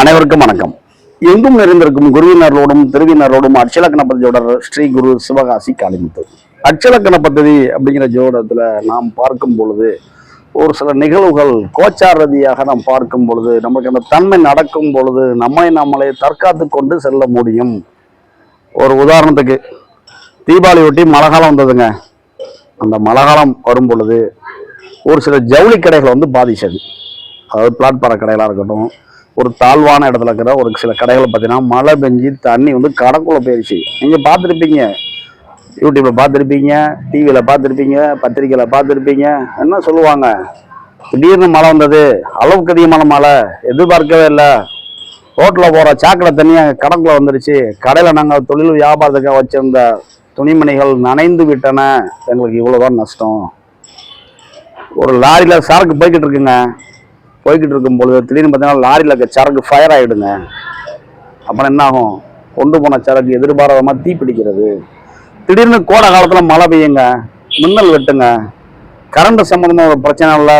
அனைவருக்கும் வணக்கம். எங்கும் நிறைந்திருக்கும் குருவினரோடும் திருவினரோடும் அட்சலக்கணபதி ஜோடர் ஸ்ரீ குரு சிவகாசி காளிமுத்து. அட்சலக்கண பദ്ധதி அப்படிங்கிற ஜோடத்தில் நாம் பார்க்கும் பொழுது ஒரு சில நிகழ்வுகள் கோச்சார் ரதியாக நாம் பார்க்கும் பொழுது நமக்கு அந்த தன்மை நடக்கும் பொழுது நம்மை நம்மளை தற்காத்து கொண்டு செல்ல முடியும். ஒரு உதாரணத்துக்கு தீபாவளி ஒட்டி மழை வந்ததுங்க. அந்த மழை வரும் பொழுது ஒரு சில ஜவுளி கடைகளை வந்து பாதிச்சது. அதாவது பிளாட்பார கடைகளாக இருக்கட்டும் ஒரு தாழ்வான இடத்துல இருக்கிற ஒரு சில கடைகளை பார்த்தீங்கன்னா மழை பெஞ்சு தண்ணி வந்து கடக்குள்ளே போயிடுச்சு நீங்கள் பார்த்துருப்பீங்க. யூடியூப்பில் பார்த்துருப்பீங்க டிவியில் பார்த்துருப்பீங்க பத்திரிக்கையில் பார்த்துருப்பீங்க. என்ன சொல்லுவாங்க? திடீர்னு மழை வந்தது அளவுக்கு அதிகமான மழை எதிர்பார்க்கவே இல்லை. ரோட்டில் போகிற சாக்கடை தண்ணியாக கடக்குள்ள வந்துருச்சு. கடையில் நாங்கள் தொழில் வியாபாரத்துக்காக வச்சிருந்த துணிமணிகள் நனைந்து விட்டன. எங்களுக்கு இவ்வளோதான் நஷ்டம். ஒரு லாரியில் சரக்கு போய்கிட்டு இருக்குங்க. போய்கிட்டு இருக்கும் பொழுது திடீர்னு பார்த்தீங்கன்னா லாரியில் இருக்க சரக்கு ஃபயர் ஆகிடுங்க அப்புறம் என்ன ஆகும் கொண்டு போன சரக்கு எதிர்பாராதமாக தீ பிடிக்கிறது. திடீர்னு கோடை காலத்தில் மழை பெய்யுங்க. மின்னல் வெட்டுங்க. கரண்ட் சம்மந்தமாக ஒரு பிரச்சனை இல்லை.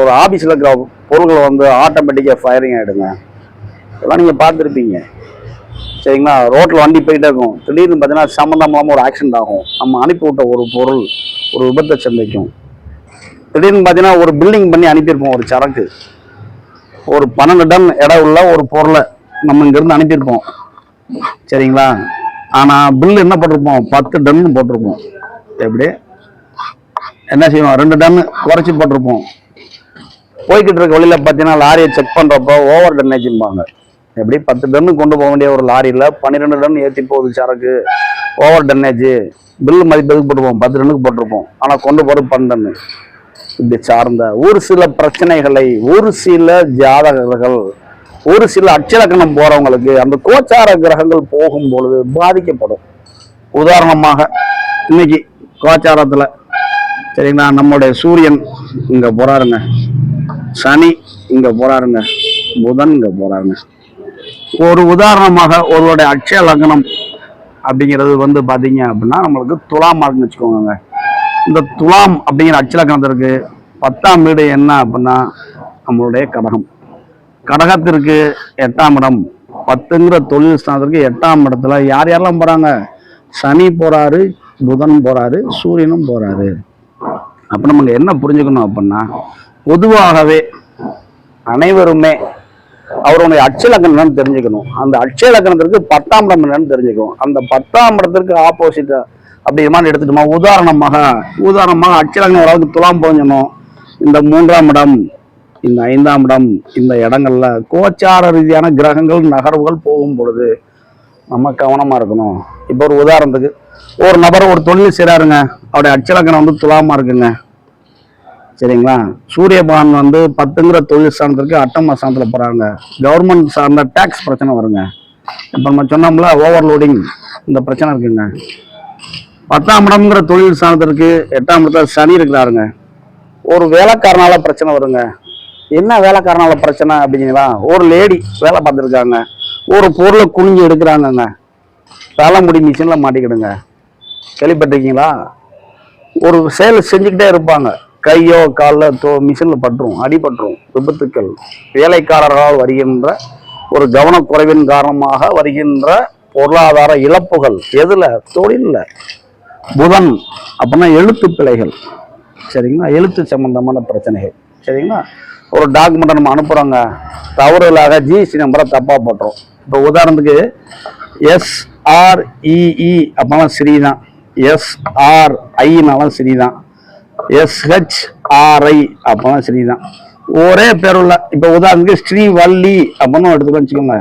ஒரு ஆஃபீஸில் இருக்கிற பொருள்கள் வந்து ஆட்டோமேட்டிக்காக ஃபயரிங் ஆகிடுங்க இதெல்லாம் நீங்கள் பார்த்துருப்பீங்க. சரிங்களா? ரோட்டில் வண்டி போயிட்டே இருக்கும். திடீர்னு பார்த்தீங்கன்னா சம்மந்தம் இல்லாமல் ஒரு ஆக்சிடென்ட் ஆகும். நம்ம அனுப்பி விட்ட ஒரு பொருள் ஒரு விபத்தை சந்திக்கும். திடீர்னு பார்த்தீங்கன்னா ஒரு பில்டிங் பண்ணி அனுப்பியிருப்போம் ஒரு சரக்கு. ஒரு பன்னெண்டு டன் இடம் உள்ள ஒரு பொருளை நம்ம இங்கேருந்து அனுப்பியிருப்போம். சரிங்களா? ஆனால் பில் என்ன போட்டிருப்போம்? பத்து டன்னு போட்டிருப்போம். எப்படி? என்ன செய்வோம்? ரெண்டு டன் குறைச்சி போட்டிருப்போம். போய்கிட்டு இருக்க வழியில் பார்த்தீங்கன்னா லாரியை செக் பண்ணுறப்போ ஓவர் டன்னேஜ்ம்பாங்க எப்படி? பத்து டன்னு கொண்டு போக வேண்டிய ஒரு லாரியில் பன்னிரெண்டு டன் ஏற்றி போகுது சரக்கு. ஓவர் டன்னேஜ் பில் மதிப்பு எதுக்கு போட்டிருப்போம்? பத்து டன்னுக்கு போட்டிருப்போம். ஆனால் கொண்டு போகிறது பன்னெண்டு இப்படி சார்ந்த ஒரு சில பிரச்சனைகளை ஒரு சில ஜாதகர்கள் ஒரு சில அச்சலக்கணம் போறவங்களுக்கு அந்த கோச்சார கிரகங்கள் போகும் பொழுது பாதிக்கப்படும். உதாரணமாக இன்னைக்கு கோச்சாரத்துல சரிங்களா நம்முடைய சூரியன் இங்க போறாருங்க. சனி இங்க போறாருங்க. புதன் இங்க போறாருங்க. ஒரு உதாரணமாக ஒருவருடைய அட்சய லக்னம் அப்படிங்கிறது வந்து பார்த்தீங்க அப்படின்னா நம்மளுக்கு துலாம் மார்க்னு வச்சுக்கோங்க இந்த துலாம் அப்படிங்கிற அச்சலக்கணத்திற்கு பத்தாம் வீடு என்ன அப்படின்னா நம்மளுடைய கடகம். கடகத்திற்கு எட்டாம் இடம். பத்துங்கிற தொழில் ஸ்தானத்திற்கு எட்டாம் இடத்துல யார் யாரெல்லாம் போகிறாங்க சனி போகிறாரு புதன் போகிறாரு சூரியனும் போகிறாரு அப்போ நமக்கு என்ன புரிஞ்சுக்கணும் அப்படின்னா பொதுவாகவே அனைவருமே அவருடைய அச்சலக்கணம் என்னன்னு தெரிஞ்சுக்கணும். அந்த அச்சலக்கணத்திற்கு பத்தாம் இடம் என்னன்னு தெரிஞ்சுக்கணும். அந்த பத்தாம் இடத்திற்கு ஆப்போசிட் அப்படி மாதிரி எடுத்துட்டோமா உதாரணமாக உதாரணமாக அச்சலக்கணம் ஓரளவுக்கு துலாம் போஞ்சணும் இந்த மூன்றாம் இடம் இந்த ஐந்தாம் இடம் இந்த இடங்கள்ல கோச்சார ரீதியான கிரகங்கள் நகர்வுகள் போகும் பொழுது நம்ம கவனமா இருக்கணும். இப்போ ஒரு உதாரணத்துக்கு ஒரு நபர் ஒரு தொழில் செய்கிறாருங்க அவருடைய அச்சலக்கணம் வந்து துலாமா இருக்குங்க. சரிங்களா? சூரியபகவான் வந்து பத்துங்கிற தொழில் ஸ்தானத்திற்கு அட்டம ஸ்தானத்தில் போகிறாங்க கவர்மெண்ட் சார்ந்த டேக்ஸ் பிரச்சனை வருங்க. இப்போ நம்ம சொன்னோம்ல ஓவர்லோடிங் இந்த பிரச்சனை இருக்குங்க. பத்தாம் இடம்ங்கிற தொழில் ஸ்தானத்திற்கு எட்டாம் இடத்துல சனி இருக்கிறாருங்க. ஒரு வேலைக்காரனால பிரச்சனை வருங்க. என்ன வேலைக்காரனால பிரச்சனை அப்படிங்களா ஒரு லேடி வேலை பார்த்துருக்காங்க. ஒரு பொருளை குனிஞ்சு எடுக்கிறாங்கங்க. வேலை முடி மிஷினில் மாட்டிக்கிடுங்க. கேள்விப்பட்டிருக்கீங்களா? ஒரு செயல் செஞ்சுக்கிட்டே இருப்பாங்க. கையோ காலில் தோ மிஷினில் பட்டுரும் அடிபட்டுரும் விபத்துக்கள். வேலைக்காரர்களால் வருகின்ற ஒரு கவனக்குறைவின் காரணமாக வருகின்ற பொருளாதார இழப்புகள். எதில்? தொழிலில். புதன் அப்படின்னா எழுத்து பிழைகள் சரிங்களா? எழுத்து சம்பந்தமான பிரச்சனைகள். சரிங்களா? ஒரு டாக்குமெண்ட்டை நம்ம அனுப்புகிறோங்க தவறுதலாக ஜிஎஸ்டி நம்பரை தப்பாக போட்டுரும். இப்போ உதாரணத்துக்கு எஸ்ஆர்இஇ அப்படின்னா ஸ்ரீ தான் எஸ்ஆர்ஐனாலும் ஸ்ரீ தான் எஸ்ஹெச்ஆர்ஐ அப்படின்னா ஸ்ரீ தான் ஒரே பேர் உள்ள இப்போ உதாரணத்துக்கு ஸ்ரீவள்ளி அப்படின்னு எடுத்துக்கோ வச்சுக்கோங்க.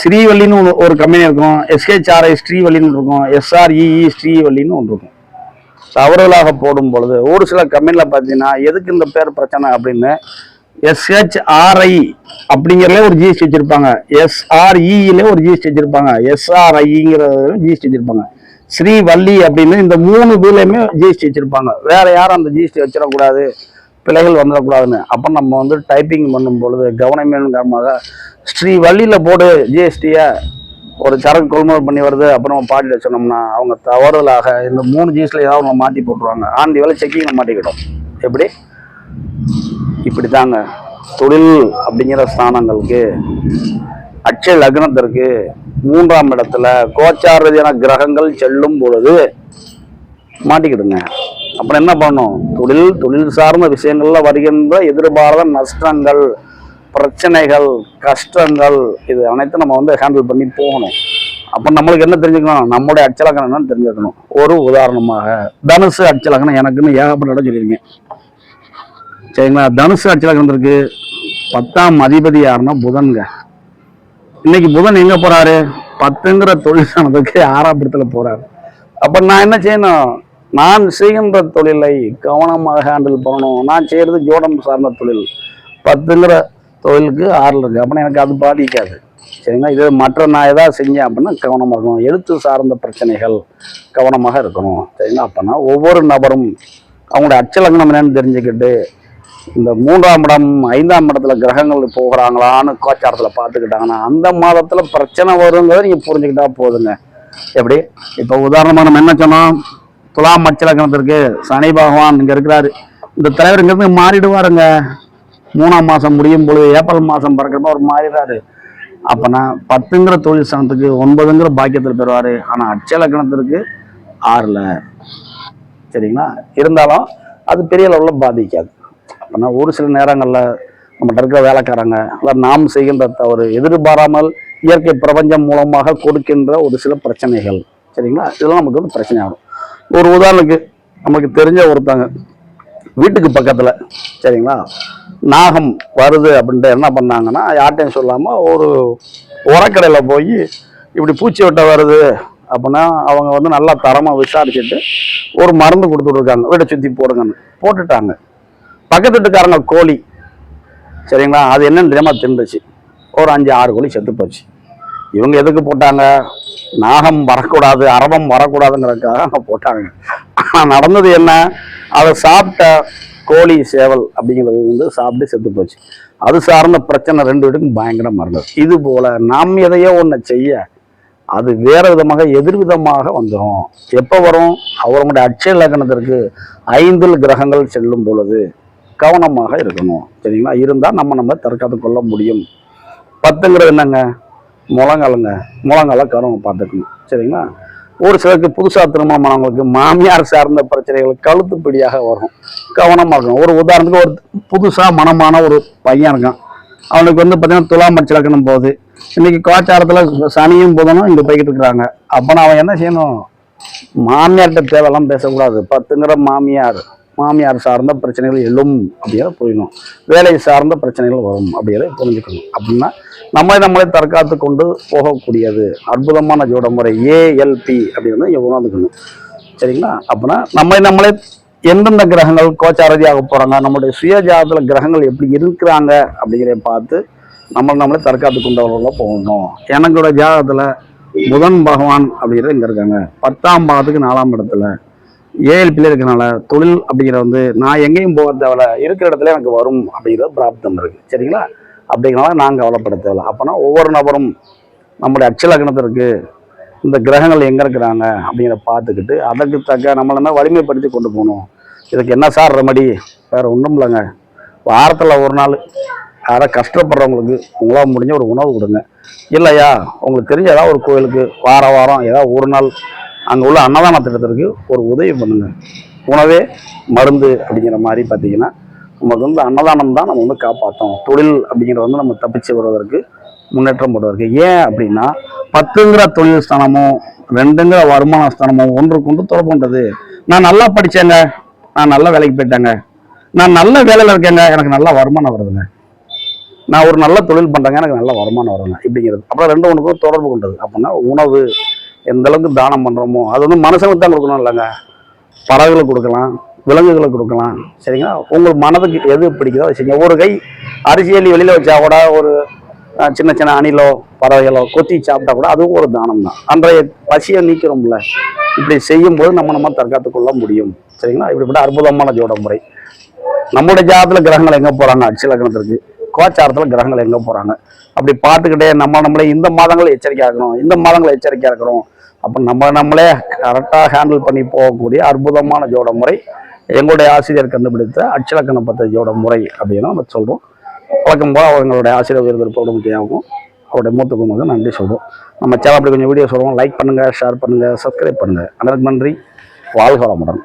ஸ்ரீவல்லின்னு ஒன்று ஒரு கம்பெனி இருக்கும். எஸ்ஹெச்ஆர்ஐ ஸ்ரீவல்லின்னு இருக்கும். எஸ்ஆர்இஇ ஸ்ரீவல்லின்னு ஒன்று இருக்கும். தவறுதலாக போடும் பொழுது ஒரு சில கம்பெனியில் பார்த்தீங்கன்னா எதுக்கு இந்த பேர் பிரச்சனை அப்படின்னு எஸ்ஹெச்ஆர்ஐ அப்படிங்கிறதுல ஒரு ஜிஎஸ்டி வச்சிருப்பாங்க. எஸ்ஆர்இல ஒரு ஜிஎஸ்டி வச்சிருப்பாங்க. எஸ்ஆர்ஐங்கிற ஜிஎஸ்டி வச்சிருப்பாங்க. ஸ்ரீவள்ளி அப்படின்னு இந்த மூணு இதுலையுமே ஜிஎஸ்டி வச்சிருப்பாங்க. வேற யாரும் அந்த ஜிஎஸ்டி வச்சிடக்கூடாது பிழைகள் வந்துடக்கூடாதுன்னு. அப்போ நம்ம வந்து டைப்பிங் பண்ணும் பொழுது கவனமே காரணமாக ஸ்ரீவல்லியில் போடு ஜிஎஸ்டியை ஒரு சரக்கு கொள்முதல் பண்ணி வருது அப்புறம் பாட்டில் பாட்டில சொன்னோம்னா அவங்க தவறுதலாக இந்த மூணு ஜீஸ்ல ஏதாவது அவங்க மாட்டி போட்டுருவாங்க. ஆண்டி வேலை செக்கிங் மாட்டிக்கிடும். எப்படி? இப்படி தாங்க தொழில் அப்படிங்கிற ஸ்தானங்களுக்கு அட்சய லக்னத்திற்கு மூன்றாம் இடத்துல கோச்சாரதியான கிரகங்கள் செல்லும் பொழுது மாட்டிக்கிடுங்க. அப்புறம் என்ன பண்ணணும்? தொழில் தொழில் சார்ந்த விஷயங்கள்ல வருகின்ற எதிர்பாராத நஷ்டங்கள் பிரச்சனைகள் கஷ்டங்கள் இது அனைத்தும் நம்ம வந்து ஹேண்டில் பண்ணி போகணும். அப்போ நம்மளுக்கு என்ன தெரிஞ்சுக்கணும்? நம்முடைய அச்சலக்கணம் என்னன்னு தெரிஞ்சுக்கணும். ஒரு உதாரணமாக தனுசு அச்சலக்கணம் எனக்குன்னு ஏகப்பட்ட இடம் சொல்லியிருக்கேன். சரிங்களா? தனுசு அச்சலக்கணத்திற்கு பத்தாம் அதிபதி யாருன்னா புதன்க இன்னைக்கு புதன் எங்கே போகிறாரு பத்துங்கிற தொழில் ஆறாம் இடத்துல போகிறாரு அப்போ நான் என்ன செய்யணும்? நான் செய்கின்ற தொழிலை கவனமாக ஹேண்டில் பண்ணணும். நான் செய்கிறது ஜோடம் சார்ந்த தொழில். பத்துங்கிற தொழிலுக்கு ஆறில் இருக்குது அப்படின்னா எனக்கு அது பாதிக்காது. சரிங்களா? இது மற்ற நான் எதாவது செஞ்சேன் அப்படின்னா கவனமாக இருக்கணும். எழுத்து சார்ந்த பிரச்சனைகள் கவனமாக இருக்கணும். சரிங்களா? அப்போனா ஒவ்வொரு நபரும் அவங்களுடைய அச்சலக்னம் என்னன்னு தெரிஞ்சுக்கிட்டு இந்த மூன்றாம் இடம் ஐந்தாம் இடத்துல கிரகங்கள் போகிறாங்களான்னு கோச்சாரத்தில் பார்த்துக்கிட்டாங்கன்னா அந்த மாதத்தில் பிரச்சனை வருங்கிறத நீங்கள் புரிஞ்சுக்கிட்டா போதுங்க. எப்படி? இப்போ உதாரணமாக நம்ம என்ன சொன்னோம்? துலாம் மச்சலக்கணத்திற்கு சனி பகவான் இங்கே இருக்கிறாரு. இந்த தலைவர் இங்கேருந்து மாறிடுவாருங்க. மூணாம் மாதம் முடியும் பொழுது ஏப்ரல் மாதம் பிறக்கிறப்ப அவர் மாறிடுறாரு. அப்போனா பத்துங்கிற தொழில் ஸ்தானத்துக்கு ஒன்பதுங்கிற பாக்கியத்தில் பெறுவார் ஆனால் அச்சலக்கணத்திற்கு ஆறில். சரிங்களா? இருந்தாலும் அது பெரிய அளவில் பாதிக்காது. அப்போனா ஒரு சில நேரங்களில் நம்மகிட்ட இருக்கிற வேலைக்காரங்க அதாவது நாம் செய்கின்ற தவறு எதிர்பாராமல் இயற்கை பிரபஞ்சம் மூலமாக கொடுக்கின்ற ஒரு சில பிரச்சனைகள். சரிங்களா? இதெல்லாம் நமக்கு வந்து பிரச்சனை ஆகும் ஒரு உதாரணத்துக்கு நமக்கு தெரிஞ்ச ஒருத்தங்க வீட்டுக்கு பக்கத்தில். சரிங்களா? நாகம் வருது அப்படின்ட்டு என்ன பண்ணாங்கன்னா யார்ட்டையும் சொல்லாமல் ஒரு உரக்கடையில் போய் இப்படி பூச்சி வெட்ட வருது அப்படின்னா அவங்க வந்து நல்லா தரமாக விசாரிச்சுட்டு ஒரு மருந்து கொடுத்துட்ருக்காங்க. வீட்டை சுற்றி போடுங்கன்னு போட்டுட்டாங்க. பக்கத்து வீட்டுக்காரங்க கோழி சரிங்களா? அது என்னன்னு தெரியாமல் தின்றுச்சு ஒரு அஞ்சு ஆறு கோழி செத்து போச்சு. இவங்க எதுக்கு போட்டாங்க? நாகம் வரக்கூடாது அரபம் வரக்கூடாதுங்கிறதுக்காக அங்கே போட்டாங்க. ஆனால் நடந்தது என்ன? அதை சாப்பிட்ட கோழி சேவல் அப்படிங்கிறது வந்து சாப்பிட்டு செத்து போச்சு. அது சார்ந்த பிரச்சனை ரெண்டு வீட்டுக்கும் பயங்கரமாக இருந்தது இது போல நாம் எதையோ ஒன்று செய்ய அது வேற விதமாக எதிர்விதமாக வந்துடும் எப்போ வரும்? அவர்களுடைய அட்சய லக்னத்திற்கு ஐந்தில் கிரகங்கள் செல்லும் பொழுது கவனமாக இருக்கணும். சரிங்களா? இருந்தால் நம்ம நம்ம தற்காத்து கொள்ள முடியும். பத்துங்கிறது என்னங்க? முழங்காலுங்க. முழங்கால கருவம் பார்த்துக்கணும். சரிங்களா? ஒரு சிலருக்கு புதுசாக திருமணமானவங்களுக்கு மாமியார் சார்ந்த பிரச்சனைகள் கழுத்துப்பிடியாக வரும். கவனமாக இருக்கும் ஒரு உதாரணத்துக்கு ஒரு புதுசாக மனமான ஒரு பையன் இருக்கான். அவனுக்கு வந்து பார்த்தீங்கன்னா துலாம் மச்சிலக்கணும் போகுது. இன்னைக்கு கோச்சாரத்தில் சனியும் புதனும் இங்கே போய்கிட்டு இருக்கிறாங்க. அப்போனா அவன் என்ன செய்யணும்? மாமியார்கிட்ட தேவையெல்லாம் பேசக்கூடாது. பத்துங்கிற மாமியார். மாமியார் சார்ந்த பிரச்சனைகள் எழும் அப்படிங்கிறத புரியணும். வேலை சார்ந்த பிரச்சனைகள் வரும் அப்படிங்கிறத புரிஞ்சுக்கணும். அப்படின்னா நம்மளை நம்மளே தற்காத்து கொண்டு போகக்கூடியது. அற்புதமான ஜோட முறை ஏஎல்பி அப்படின்னு உணர்ந்துக்கணும். சரிங்களா? அப்படின்னா நம்மளை நம்மளே எந்தெந்த கிரகங்கள் கோச்சாரதியாக போகிறாங்க நம்மளுடைய சுயஜாதத்தில் கிரகங்கள் எப்படி இருக்கிறாங்க அப்படிங்கிறத பார்த்து நம்மளை நம்மளே தற்காத்து கொண்டவர்களாக போகணும். எனக்கோட ஜாதகத்தில் புதன் பகவான் அப்படிங்கிறது இங்கே இருக்காங்க. பத்தாம் பாகத்துக்கு நாலாம் இடத்துல ஏஎல்பியில் இருக்கனால தொழில் அப்படிங்கிற வந்து நான் எங்கேயும் போக தேவையில்ல இருக்கிற இடத்துல எனக்கு வரும் அப்படிங்கிற பிராப்தம் இருக்குது சரிங்களா? அப்படிங்கிறனால நான் கவலைப்பட தேவையில்ல அப்போனா ஒவ்வொரு நபரும் நம்முடைய அச்சலக்கணத்திற்கு இந்த கிரகங்கள் எங்கே இருக்கிறாங்க அப்படிங்கிற பார்த்துக்கிட்டு அதற்கு தக்க நம்மளை என்ன வலிமைப்படுத்தி கொண்டு போகணும். இதுக்கு என்ன சார் ரெமடி வேறு ஒன்றும் இல்லைங்க. வாரத்தில் ஒரு நாள். யாராவது கஷ்டப்படுறவங்களுக்கு உங்களால் முடிஞ்ச ஒரு உணவு கொடுங்க. இல்லையா? உங்களுக்கு தெரிஞ்ச ஏதாவது ஒரு கோயிலுக்கு வார வாரம் ஏதாவது ஒரு நாள் அங்கே உள்ள அன்னதான திட்டத்திற்கு ஒரு உதவி பண்ணுங்க. உணவே மருந்து அப்படிங்கிற மாதிரி பார்த்தீங்கன்னா நமக்கு வந்து அன்னதானம் தான் நம்ம வந்து காப்பாற்றோம் தொழில் அப்படிங்கிறத வந்து நம்ம தப்பிச்சு வருவதற்கு முன்னேற்றம் போடுவதற்கு. ஏன் அப்படின்னா பத்துங்கிற தொழில் ஸ்தானமும் ரெண்டுங்கிற வருமான ஸ்தானமும் ஒன்றுக்கு ஒன்று தொடர்புன்றது. நான் நல்லா படித்தேங்க நான் நல்ல வேலைக்கு போயிட்டேங்க. நான் நல்ல வேலையில் இருக்கேங்க. எனக்கு நல்ல வருமானம் வருதுங்க. நான் ஒரு நல்ல தொழில் பண்ணுறேங்க எனக்கு நல்ல வருமானம் வருங்க இப்படிங்கிறது. அப்புறம் ரெண்டு ஒன்றுக்கும் தொடர்பு கொண்டது. அப்படின்னா உணவு எந்த அளவுக்கு தானம் பண்ணுறோமோ அது வந்து மனுஷனுக்கு தான் கொடுக்கணும் இல்லைங்க. பறவைகளுக்கு கொடுக்கலாம் விலங்குகளுக்கு கொடுக்கலாம். சரிங்களா? உங்கள் மனதுக்கு எது பிடிக்குதோ வச்சுங்க ஒரு கை அரிசி அள்ளி வெளியில் வச்சா கூட ஒரு சின்ன சின்ன அணிலோ பறவைகளோ கொத்தி சாப்பிட்டா கூட அதுவும் ஒரு தானம் தான். அன்றைய பசியை நீக்கிறோம்ல. இப்படி செய்யும்போது நம்ம நம்ம தற்காத்து கொள்ள முடியும். சரிங்களா? இப்படிப்பட்ட அற்புதமான ஜோட முறை. நம்முடைய ஜாதத்தில் கிரகங்கள் எங்கே போகிறாங்க அச்சு லக்னத்திற்கு. கோச்சாரத்தில் கிரகங்கள் எங்கே போகிறாங்க அப்படி பார்த்துக்கிட்டே நம்ம நம்மளே இந்த மாதங்கள் எச்சரிக்கையாக இருக்கணும் இந்த மாதங்களை எச்சரிக்கையாக இருக்கணும். அப்போ நம்ம நம்மளே கரெக்டாக ஹேண்டில் பண்ணி போகக்கூடிய அற்புதமான ஜோட முறை எங்களுடைய ஆசிரியர் கண்டுபிடித்த அச்சலக்கண பத்த ஜோட முறை அப்படின்னு நம்ம சொல்கிறோம் வழக்கம் போல் அவங்களுடைய ஆசிரியர் விருது முக்கியமாகவும் அவருடைய மூத்த குடும்பத்துக்கு நன்றி சொல்கிறோம் நம்ம சேனல் அப்படி கொஞ்சம் வீடியோ சொல்லுவோம் லைக் பண்ணுங்கள் ஷேர் பண்ணுங்கள் சப்ஸ்கிரைப் பண்ணுங்கள் அனைவருக்கும் நன்றி. வாழ்க வளமுடன்.